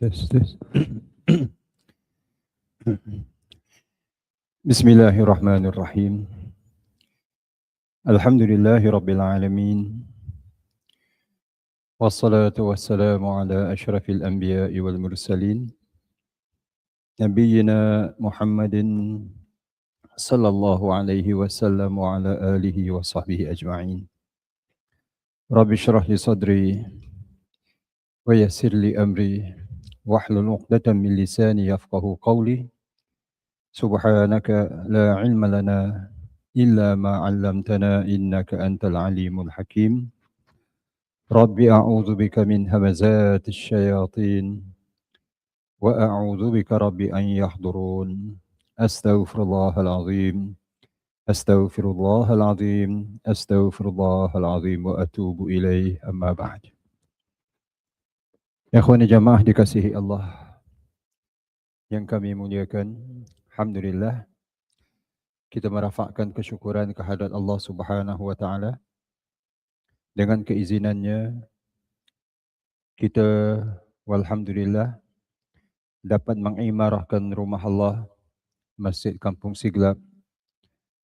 this, this. بسم الله الرحمن الرحيم الحمد لله رب العالمين والصلاة والسلام على أشرف الأنبياء والمرسلين نبينا محمد صلى الله عليه وسلم وعلى آله وصحبه أجمعين رب اشرح لي صدري ويسر لي أمري wahlul uqdatan min lisani yafqahu qawli. سبحانك لا علم لنا إلا ما علمتنا إنك أنت العليم الحكيم. رب أعوذ بك من همزات الشياطين وأعوذ بك رب أن يحضرون. أستغفر الله العظيم أستغفر الله العظيم أستغفر الله العظيم وأتوب إليه. أما بعد. Ya Ikhwan jamaah dikasihi Allah yang kami muliakan. Alhamdulillah kita merafakkan kesyukuran kehadrat Allah Subhanahu wa taala dengan keizinannya kita walhamdulillah dapat mengimarahkan rumah Allah Masjid Kampung Siglap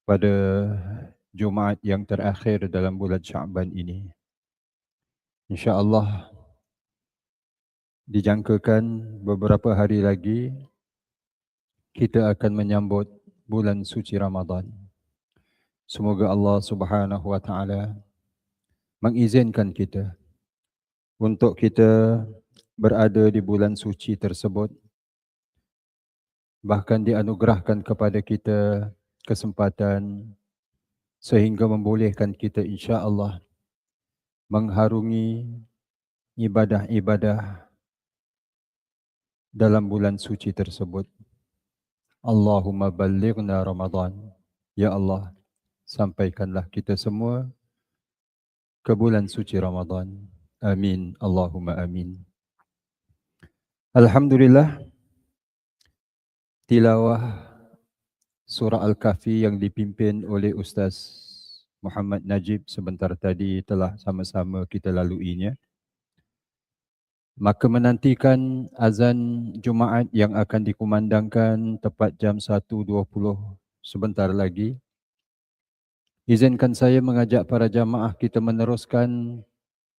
pada Jumaat yang terakhir dalam bulan Syaban ini. Insya-Allah dijangkakan beberapa hari lagi kita akan menyambut bulan suci Ramadan. Semoga Allah Subhanahu wa taala mengizinkan kita untuk kita berada di bulan suci tersebut bahkan dianugerahkan kepada kita kesempatan sehingga membolehkan kita insya-Allah mengharungi ibadah-ibadah dalam bulan suci tersebut. Allahumma ballighna Ramadan. Ya Allah, sampaikanlah kita semua ke bulan suci Ramadan. Amin. Allahumma amin. Alhamdulillah. Tilawah surah Al-Kahfi yang dipimpin oleh Ustaz Muhammad Najib sebentar tadi telah sama-sama kita laluinya maka menantikan azan Jumaat yang akan dikumandangkan tepat jam 1.20 sebentar lagi. Izinkan saya mengajak para jamaah kita meneruskan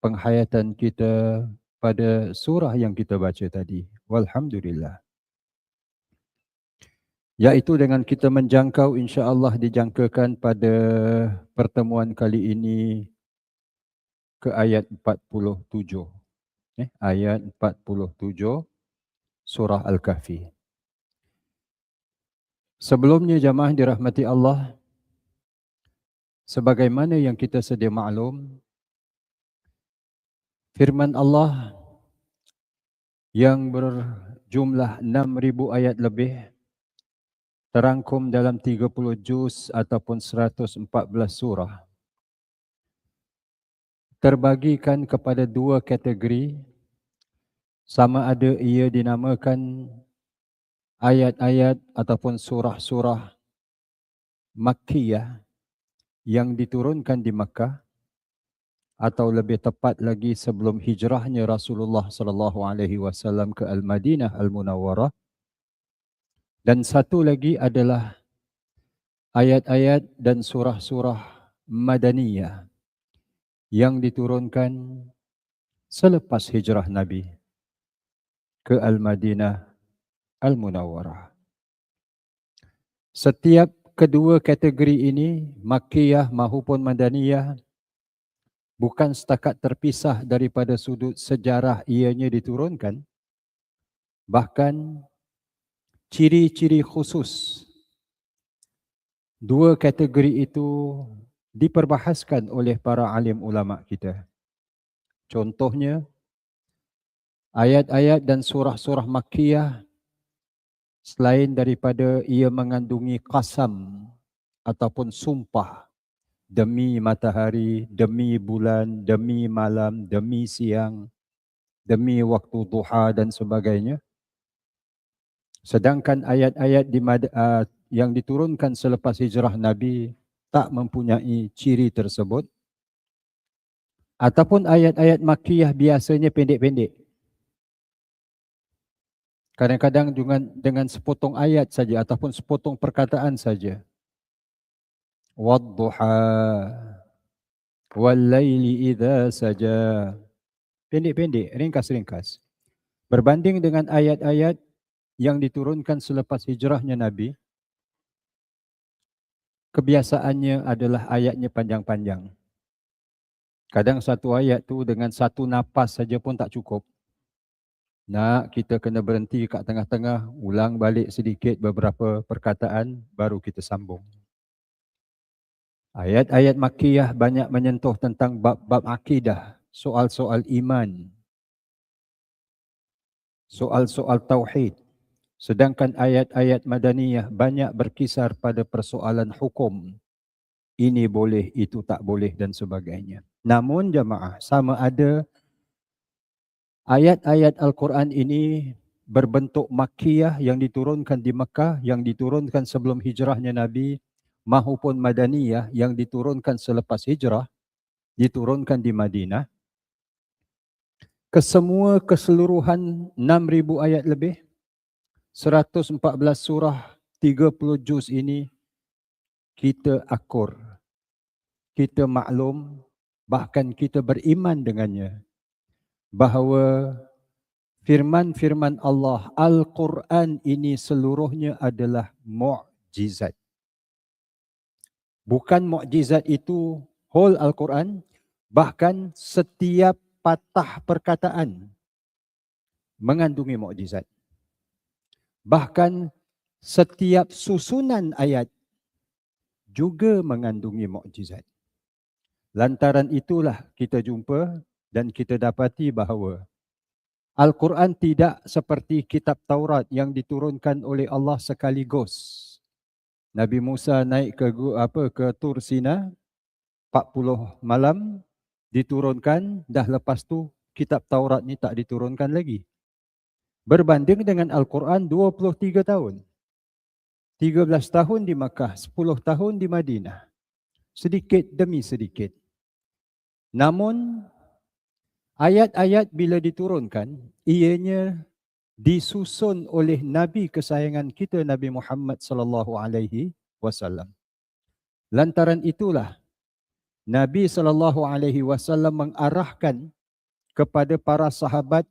penghayatan kita pada surah yang kita baca tadi. Walhamdulillah. Yaitu dengan kita menjangkau insya-Allah dijangkakan pada pertemuan kali ini ke ayat 47 eh, ayat 47 surah Al-Kahfi. Sebelumnya jamaah dirahmati Allah, sebagaimana yang kita sedia maklum, firman Allah yang berjumlah 6,000 ayat lebih terangkum dalam 30 juz ataupun 114 surah terbagikan kepada dua kategori. Sama ada ia dinamakan ayat-ayat ataupun surah-surah Makkiyah yang diturunkan di Makkah atau lebih tepat lagi sebelum hijrahnya Rasulullah sallallahu alaihi wasallam ke Al-Madinah Al-Munawwarah. Dan satu lagi adalah ayat-ayat dan surah-surah Madaniyah yang diturunkan selepas hijrah Nabi ke Al-Madinah Al-Munawwarah. Setiap kedua kategori ini, Makkiyah maupun Madaniyah, bukan setakat terpisah daripada sudut sejarah ianya diturunkan, bahkan ciri-ciri khusus dua kategori itu diperbahaskan oleh para alim ulama kita. Contohnya ayat-ayat dan surah-surah Makkiyah selain daripada ia mengandungi qasam ataupun sumpah demi matahari, demi bulan, demi malam, demi siang, demi waktu duha dan sebagainya. Sedangkan ayat-ayat di, uh, yang diturunkan selepas hijrah Nabi tak mempunyai ciri tersebut ataupun ayat-ayat makiyah biasanya pendek-pendek Kadang-kadang dengan dengan sepotong ayat saja ataupun sepotong perkataan saja. Wadduha wal laili idza saja. Pendek-pendek, ringkas-ringkas. Berbanding dengan ayat-ayat yang diturunkan selepas hijrahnya Nabi, kebiasaannya adalah ayatnya panjang-panjang. Kadang satu ayat tu dengan satu napas saja pun tak cukup. Nak kita kena berhenti kat tengah-tengah, ulang balik sedikit beberapa perkataan, baru kita sambung. Ayat-ayat makiyah banyak menyentuh tentang bab-bab akidah, soal-soal iman, soal-soal tauhid. Sedangkan ayat-ayat madaniyah banyak berkisar pada persoalan hukum. Ini boleh, itu tak boleh dan sebagainya. Namun jamaah, sama ada ayat-ayat Al-Quran ini berbentuk makiyah yang diturunkan di Mekah, yang diturunkan sebelum hijrahnya Nabi, maupun madaniyah yang diturunkan selepas hijrah, diturunkan di Madinah. Kesemua keseluruhan 6,000 ayat lebih, 114 surah, 30 juz ini, kita akur, kita maklum, bahkan kita beriman dengannya bahawa firman-firman Allah Al-Quran ini seluruhnya adalah mukjizat. Bukan mukjizat itu whole Al-Quran, bahkan setiap patah perkataan mengandungi mukjizat. Bahkan setiap susunan ayat juga mengandungi mukjizat. Lantaran itulah kita jumpa dan kita dapati bahawa Al-Quran tidak seperti kitab Taurat yang diturunkan oleh Allah sekaligus. Nabi Musa naik ke apa ke Tur Sina 40 malam diturunkan dah lepas tu kitab Taurat ni tak diturunkan lagi. Berbanding dengan Al-Quran 23 tahun. 13 tahun di Makkah, 10 tahun di Madinah. Sedikit demi sedikit. Namun ayat-ayat bila diturunkan ianya disusun oleh nabi kesayangan kita Nabi Muhammad sallallahu alaihi wasallam. Lantaran itulah Nabi sallallahu alaihi wasallam mengarahkan kepada para sahabat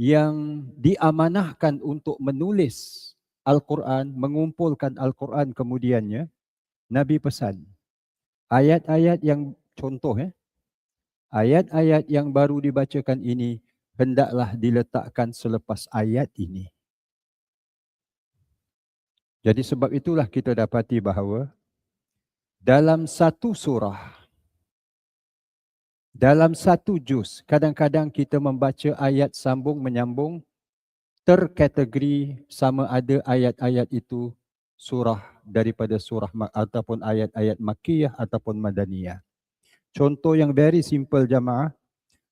yang diamanahkan untuk menulis Al-Quran, mengumpulkan Al-Quran kemudiannya, Nabi pesan ayat-ayat yang contoh ya, ayat-ayat yang baru dibacakan ini hendaklah diletakkan selepas ayat ini. Jadi sebab itulah kita dapati bahawa dalam satu surah, dalam satu juz, kadang-kadang kita membaca ayat sambung menyambung terkategori sama ada ayat-ayat itu surah daripada surah ataupun ayat-ayat makiyah ataupun madaniyah. Contoh yang very simple jamaah,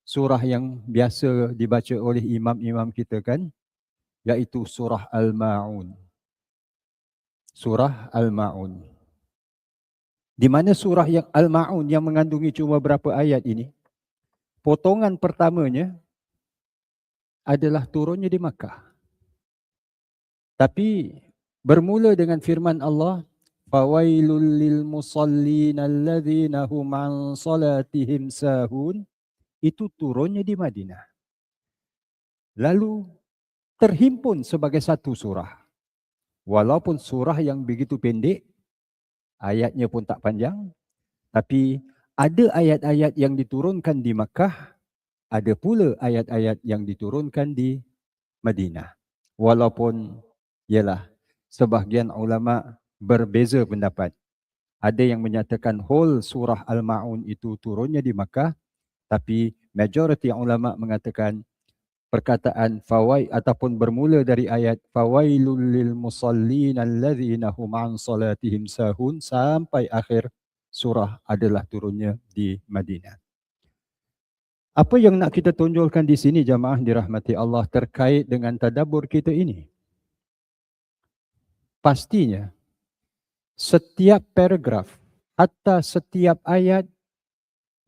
surah yang biasa dibaca oleh imam-imam kita kan, iaitu surah Al-Ma'un. Surah Al-Ma'un. Di mana surah yang Al-Ma'un yang mengandungi cuma berapa ayat ini? Potongan pertamanya adalah turunnya di Makkah. Tapi bermula dengan firman Allah, fawailul lil musallin alladhina hum an salatihim sahun itu turunnya di Madinah lalu terhimpun sebagai satu surah walaupun surah yang begitu pendek ayatnya pun tak panjang tapi ada ayat-ayat yang diturunkan di Makkah ada pula ayat-ayat yang diturunkan di Madinah walaupun ialah sebahagian ulama berbeza pendapat. Ada yang menyatakan whole surah Al-Ma'un itu turunnya di Makkah tapi majoriti ulama mengatakan perkataan fawai ataupun bermula dari ayat fawailul lil musallin alladzina hum an salatihim sahun sampai akhir surah adalah turunnya di Madinah. Apa yang nak kita tunjulkan di sini jamaah dirahmati Allah terkait dengan tadabbur kita ini? Pastinya setiap paragraf atau setiap ayat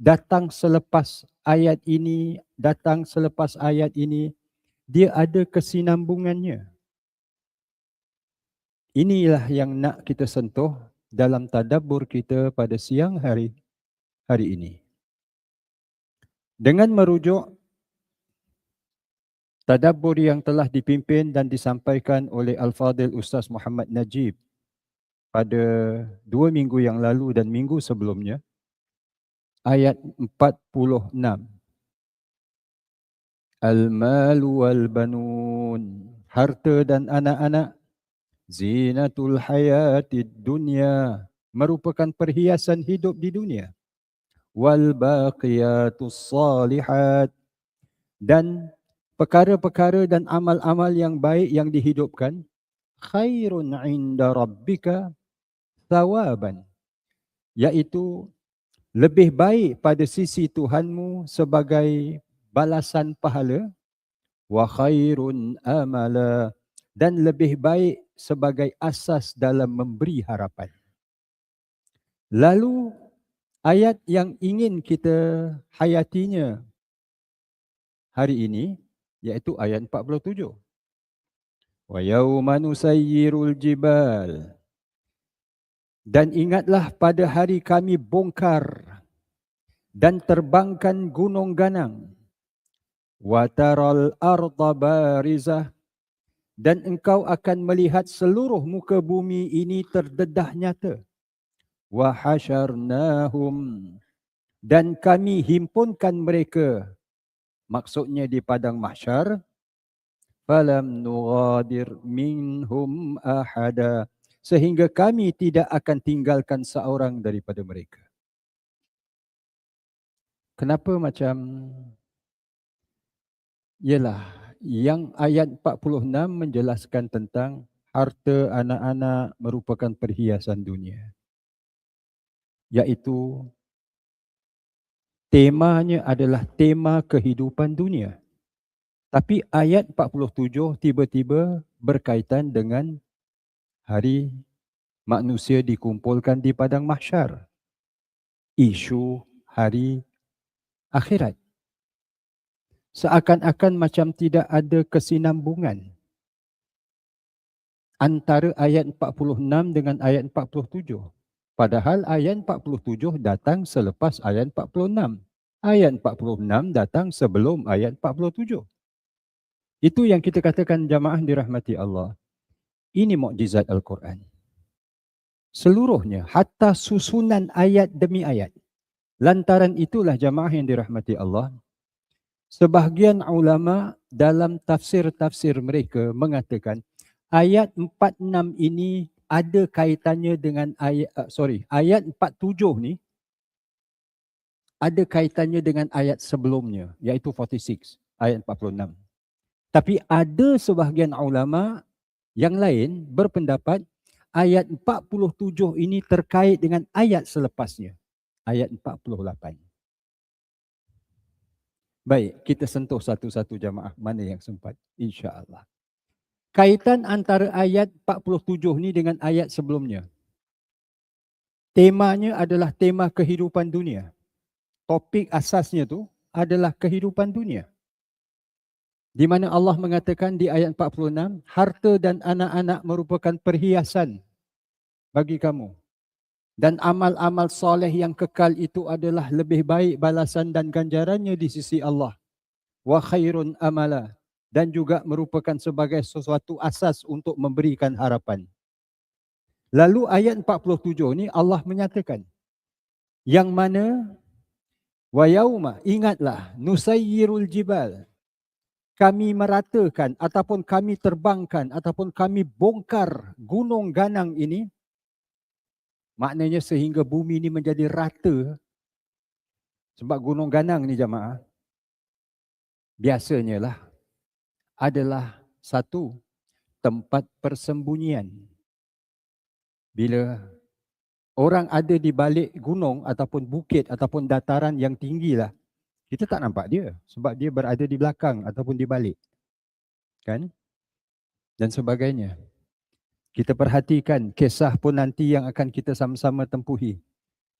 datang selepas ayat ini, datang selepas ayat ini, dia ada kesinambungannya. inilah yang nak kita sentuh dalam tadabbur kita pada siang hari hari ini. Dengan merujuk tadabbur yang telah dipimpin dan disampaikan oleh Al-Fadhil Ustaz Muhammad Najib pada dua minggu yang lalu dan minggu sebelumnya, ayat 46. Al-malu wal-banun, harta dan anak-anak, zinatul hayatid dunya, merupakan perhiasan hidup di dunia. Wal baqiyatus salihat. Dan perkara-perkara dan amal-amal yang baik yang dihidupkan khairun inda rabbika thawaban. Iaitu lebih baik pada sisi Tuhanmu sebagai balasan pahala. Wa khairun amala dan lebih baik sebagai asas dalam memberi harapan. Lalu ayat yang ingin kita hayatinya hari ini iaitu ayat 47. Wa yauma nusayyirul jibal. Dan ingatlah pada hari kami bongkar dan terbangkan gunung ganang. Wa taral arda barizah dan engkau akan melihat seluruh muka bumi ini terdedah nyata. Wa hasyarnahum dan kami himpunkan mereka. Maksudnya di padang mahsyar. Falam nughadir minhum ahada. Sehingga kami tidak akan tinggalkan seorang daripada mereka. Kenapa macam? Ialah yang ayat 46 menjelaskan tentang harta anak-anak merupakan perhiasan dunia iaitu temanya adalah tema kehidupan dunia. Tapi ayat 47 tiba-tiba berkaitan dengan hari manusia dikumpulkan di padang mahsyar. Isu hari akhirat. Seakan-akan macam tidak ada kesinambungan antara ayat 46 dengan ayat 47. Padahal ayat 47 datang selepas ayat 46. Ayat 46 datang sebelum ayat 47. Itu yang kita katakan jamaah dirahmati Allah. Ini mukjizat Al-Quran. Seluruhnya, hatta susunan ayat demi ayat. Lantaran itulah jamaah yang dirahmati Allah. Sebahagian ulama dalam tafsir-tafsir mereka mengatakan ayat 46 ini ada kaitannya dengan ayat uh, sorry ayat 47 ni ada kaitannya dengan ayat sebelumnya iaitu 46 ayat 46 tapi ada sebahagian ulama yang lain berpendapat ayat 47 ini terkait dengan ayat selepasnya ayat 48 Baik, kita sentuh satu-satu jamaah mana yang sempat insya-Allah kaitan antara ayat 47 ni dengan ayat sebelumnya. Temanya adalah tema kehidupan dunia. Topik asasnya tu adalah kehidupan dunia. Di mana Allah mengatakan di ayat 46, harta dan anak-anak merupakan perhiasan bagi kamu. Dan amal-amal soleh yang kekal itu adalah lebih baik balasan dan ganjarannya di sisi Allah. Wa khairun amala dan juga merupakan sebagai sesuatu asas untuk memberikan harapan. Lalu ayat 47 ni Allah menyatakan yang mana wa yauma ingatlah nusayyirul jibal kami meratakan ataupun kami terbangkan ataupun kami bongkar gunung ganang ini maknanya sehingga bumi ini menjadi rata sebab gunung ganang ni jamaah biasanya lah adalah satu tempat persembunyian. Bila orang ada di balik gunung ataupun bukit ataupun dataran yang tinggi lah, kita tak nampak dia sebab dia berada di belakang ataupun di balik. Kan? Dan sebagainya. Kita perhatikan kisah pun nanti yang akan kita sama-sama tempuhi.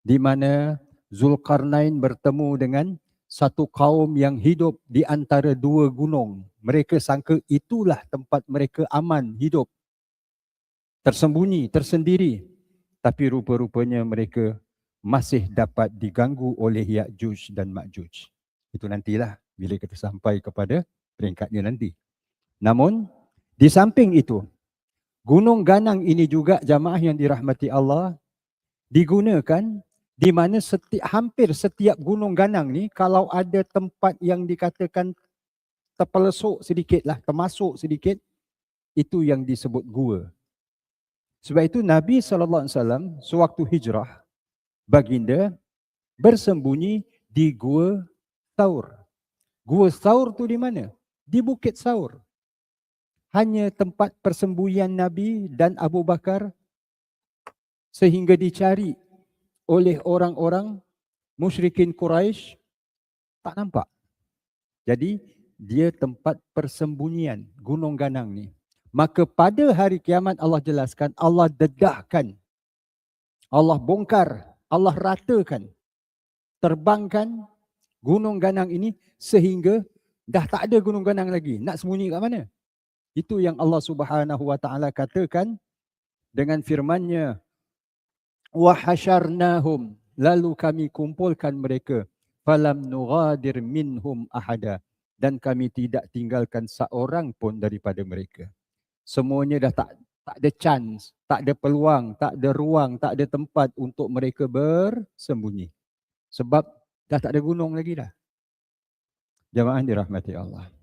Di mana Zulkarnain bertemu dengan satu kaum yang hidup di antara dua gunung. Mereka sangka itulah tempat mereka aman hidup. tersembunyi, tersendiri. Tapi rupa-rupanya mereka masih dapat diganggu oleh Ya'juj dan Ma'juj. Itu nantilah bila kita sampai kepada peringkatnya nanti. Namun, di samping itu, gunung ganang ini juga jamaah yang dirahmati Allah digunakan di mana setiap, hampir setiap gunung ganang ni kalau ada tempat yang dikatakan terpelesuk sedikit lah, termasuk sedikit, itu yang disebut gua. Sebab itu Nabi SAW sewaktu hijrah, baginda bersembunyi di gua Saur. Gua Saur tu di mana? Di Bukit Saur. Hanya tempat persembunyian Nabi dan Abu Bakar sehingga dicari oleh orang-orang musyrikin Quraisy tak nampak. Jadi dia tempat persembunyian gunung ganang ni. Maka pada hari kiamat Allah jelaskan Allah dedahkan Allah bongkar, Allah ratakan terbangkan gunung ganang ini sehingga dah tak ada gunung ganang lagi. Nak sembunyi kat mana? Itu yang Allah Subhanahu wa taala katakan dengan firman-Nya wa hasyarnahum lalu kami kumpulkan mereka falam nughadir minhum ahada. Dan kami tidak tinggalkan seorang pun daripada mereka. Semuanya dah tak tak ada chance tak ada peluang tak ada ruang tak ada tempat untuk mereka bersembunyi. Sebab dah tak ada gunung lagi dah. Jemaah dirahmati Allah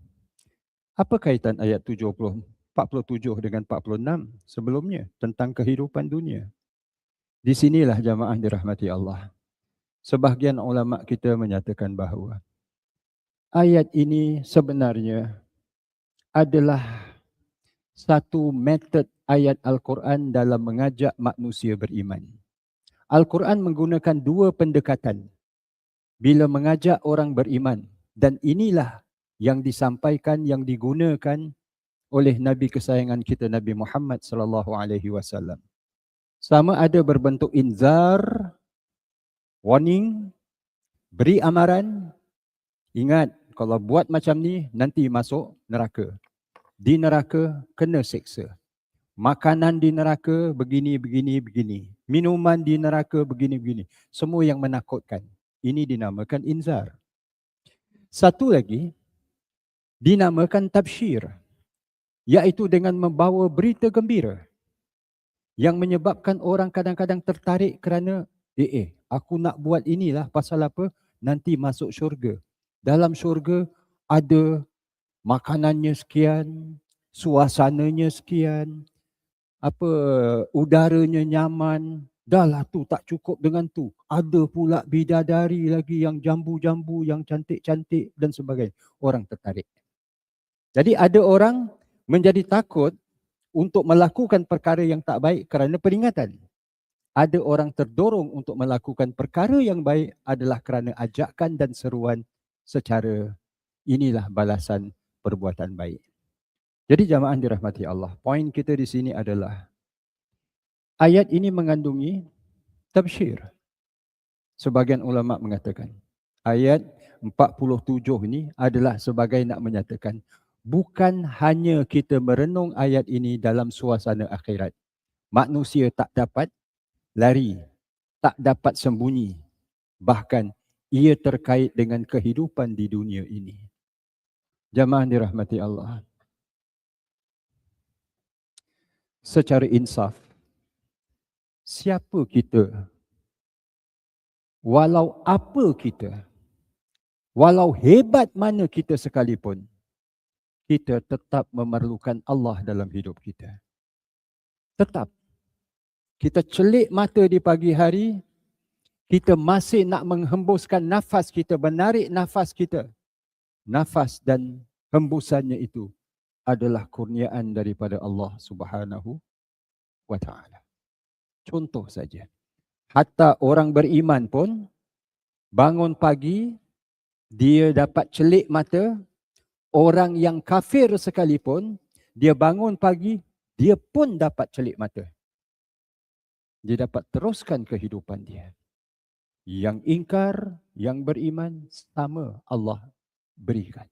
apa kaitan ayat 70 47 dengan 46 sebelumnya tentang kehidupan dunia di sinilah jamaah dirahmati Allah. Sebahagian ulama kita menyatakan bahawa ayat ini sebenarnya adalah satu metod ayat Al-Quran dalam mengajak manusia beriman. Al-Quran menggunakan dua pendekatan bila mengajak orang beriman dan inilah yang disampaikan yang digunakan oleh Nabi kesayangan kita Nabi Muhammad sallallahu alaihi wasallam sama ada berbentuk inzar, warning, beri amaran. Ingat, kalau buat macam ni, nanti masuk neraka. Di neraka, kena seksa. Makanan di neraka, begini, begini, begini. Minuman di neraka, begini, begini. Semua yang menakutkan. Ini dinamakan inzar. Satu lagi, dinamakan tabshir. Iaitu dengan membawa berita gembira yang menyebabkan orang kadang-kadang tertarik kerana eh, eh aku nak buat inilah pasal apa? Nanti masuk syurga. Dalam syurga ada makanannya sekian suasananya sekian apa udaranya nyaman. Dahlah tu tak cukup dengan tu. Ada pula bidadari lagi yang jambu-jambu yang cantik-cantik dan sebagainya. Orang tertarik jadi ada orang menjadi takut untuk melakukan perkara yang tak baik kerana peringatan. Ada orang terdorong untuk melakukan perkara yang baik adalah kerana ajakan dan seruan secara inilah balasan perbuatan baik. Jadi jamaah dirahmati Allah, poin kita di sini adalah ayat ini mengandungi tabsyir. Sebagian ulama mengatakan ayat 47 ini adalah sebagai nak menyatakan bukan hanya kita merenung ayat ini dalam suasana akhirat. Manusia tak dapat lari, tak dapat sembunyi. Bahkan ia terkait dengan kehidupan di dunia ini. Jamaah dirahmati Allah. Secara insaf, siapa kita? Walau apa kita? Walau hebat mana kita sekalipun, kita tetap memerlukan Allah dalam hidup kita. Tetap. Kita celik mata di pagi hari, kita masih nak menghembuskan nafas kita, menarik nafas kita. Nafas dan hembusannya itu adalah kurniaan daripada Allah Subhanahu wa taala. Contoh saja. Hatta orang beriman pun bangun pagi dia dapat celik mata orang yang kafir sekalipun, dia bangun pagi, dia pun dapat celik mata. Dia dapat teruskan kehidupan dia. Yang ingkar, yang beriman, sama Allah berikan.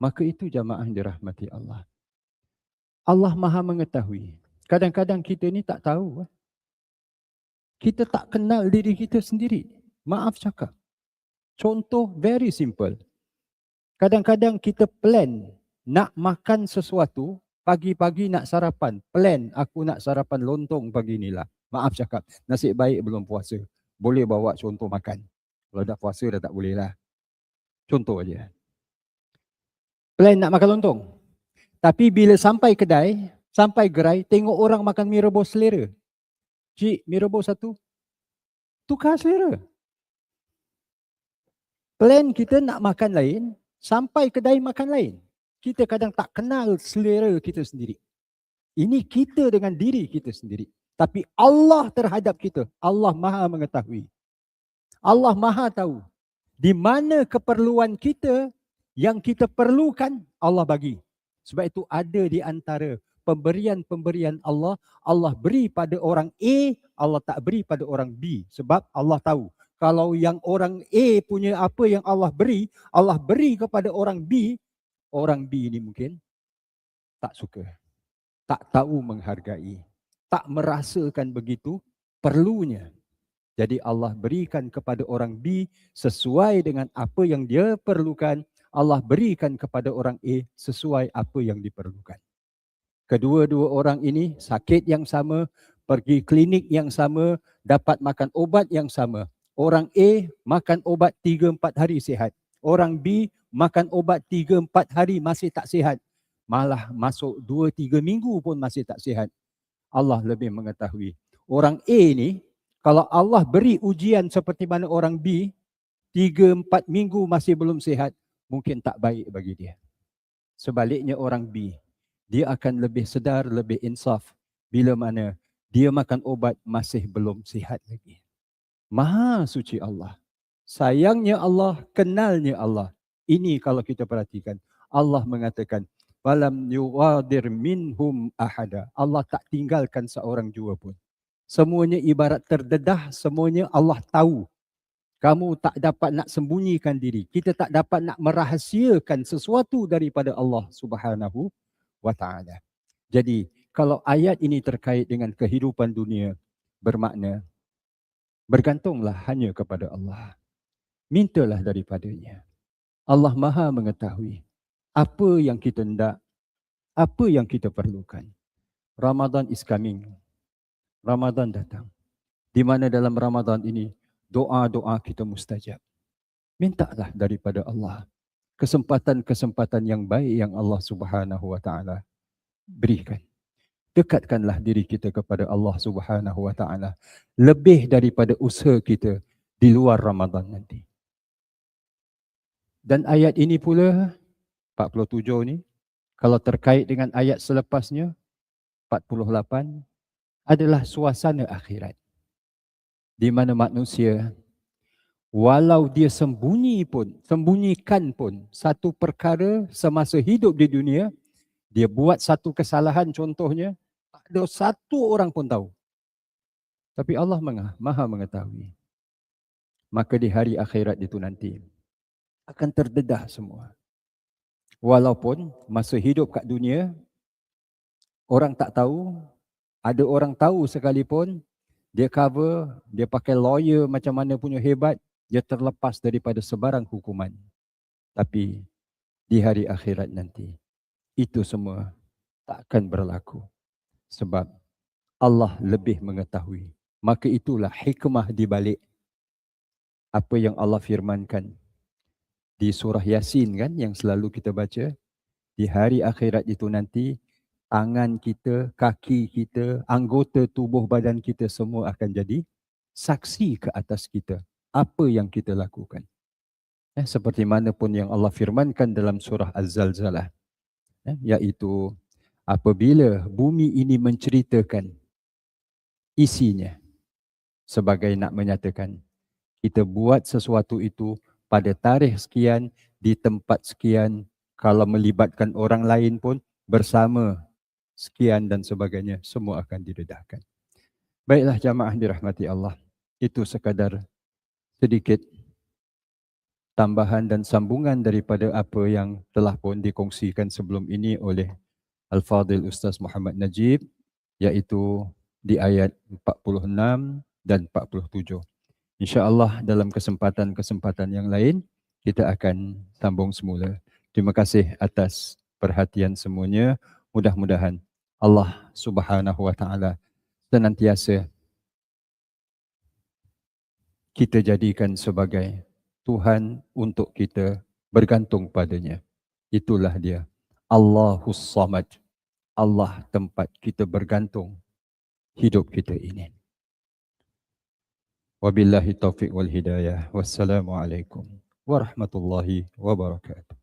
Maka itu jamaah dirahmati Allah. Allah maha mengetahui. Kadang-kadang kita ni tak tahu. eh. Kita tak kenal diri kita sendiri. Maaf cakap. Contoh very simple. Kadang-kadang kita plan nak makan sesuatu, pagi-pagi nak sarapan. Plan aku nak sarapan lontong pagi ni lah. Maaf cakap, nasib baik belum puasa. Boleh bawa contoh makan. Kalau dah puasa dah tak boleh lah. Contoh aja. Plan nak makan lontong. Tapi bila sampai kedai, sampai gerai, tengok orang makan mie rebus selera. Cik, mie rebus satu. Tukar selera. Plan kita nak makan lain, sampai kedai makan lain. Kita kadang tak kenal selera kita sendiri. Ini kita dengan diri kita sendiri. Tapi Allah terhadap kita, Allah maha mengetahui. Allah maha tahu. Di mana keperluan kita yang kita perlukan, Allah bagi. Sebab itu ada di antara pemberian-pemberian Allah, Allah beri pada orang A, Allah tak beri pada orang B. Sebab Allah tahu kalau yang orang A punya apa yang Allah beri, Allah beri kepada orang B, orang B ini mungkin tak suka. Tak tahu menghargai. Tak merasakan begitu perlunya. Jadi Allah berikan kepada orang B sesuai dengan apa yang dia perlukan. Allah berikan kepada orang A sesuai apa yang diperlukan. Kedua-dua orang ini sakit yang sama, pergi klinik yang sama, dapat makan obat yang sama. Orang A makan obat 3-4 hari sihat. Orang B makan obat 3-4 hari masih tak sihat. Malah masuk 2-3 minggu pun masih tak sihat. Allah lebih mengetahui. Orang A ni, kalau Allah beri ujian seperti mana orang B, 3-4 minggu masih belum sihat, mungkin tak baik bagi dia. Sebaliknya orang B, dia akan lebih sedar, lebih insaf bila mana dia makan obat masih belum sihat lagi. Maha suci Allah. Sayangnya Allah, kenalnya Allah. Ini kalau kita perhatikan. Allah mengatakan, Walam yuwadir minhum ahada. Allah tak tinggalkan seorang jua pun. Semuanya ibarat terdedah, semuanya Allah tahu. Kamu tak dapat nak sembunyikan diri. Kita tak dapat nak merahasiakan sesuatu daripada Allah subhanahu wa ta'ala. Jadi kalau ayat ini terkait dengan kehidupan dunia bermakna bergantunglah hanya kepada Allah. Mintalah daripadanya. Allah maha mengetahui apa yang kita hendak, apa yang kita perlukan. Ramadan is coming. Ramadan datang. Di mana dalam Ramadan ini doa-doa kita mustajab. Mintalah daripada Allah kesempatan-kesempatan yang baik yang Allah Subhanahu wa taala berikan. Dekatkanlah diri kita kepada Allah Subhanahu wa taala lebih daripada usaha kita di luar Ramadan nanti. Dan ayat ini pula 47 ni kalau terkait dengan ayat selepasnya 48 adalah suasana akhirat di mana manusia walau dia sembunyi pun, sembunyikan pun satu perkara semasa hidup di dunia, dia buat satu kesalahan contohnya, tak ada satu orang pun tahu. Tapi Allah maha mengetahui. Maka di hari akhirat itu nanti akan terdedah semua. Walaupun masa hidup kat dunia, orang tak tahu, ada orang tahu sekalipun, dia cover, dia pakai lawyer macam mana punya hebat, dia terlepas daripada sebarang hukuman. Tapi di hari akhirat nanti, itu semua tak akan berlaku. Sebab Allah lebih mengetahui. Maka itulah hikmah di balik apa yang Allah firmankan di surah Yasin kan yang selalu kita baca. Di hari akhirat itu nanti, tangan kita, kaki kita, anggota tubuh badan kita semua akan jadi saksi ke atas kita apa yang kita lakukan. Eh, seperti mana pun yang Allah firmankan dalam surah Az-Zalzalah. Eh, iaitu apabila bumi ini menceritakan isinya sebagai nak menyatakan kita buat sesuatu itu pada tarikh sekian di tempat sekian kalau melibatkan orang lain pun bersama sekian dan sebagainya semua akan didedahkan. Baiklah jamaah dirahmati Allah. Itu sekadar sedikit tambahan dan sambungan daripada apa yang telah pun dikongsikan sebelum ini oleh Al-Fadhil Ustaz Muhammad Najib yaitu di ayat 46 dan 47. Insya-Allah dalam kesempatan-kesempatan yang lain kita akan sambung semula. Terima kasih atas perhatian semuanya. Mudah-mudahan Allah Subhanahu wa taala senantiasa kita jadikan sebagai Tuhan untuk kita bergantung padanya. Itulah dia. Allahus Samad. Allah tempat kita bergantung hidup kita ini. Wabillahi taufiq wal hidayah. Wassalamualaikum warahmatullahi wabarakatuh.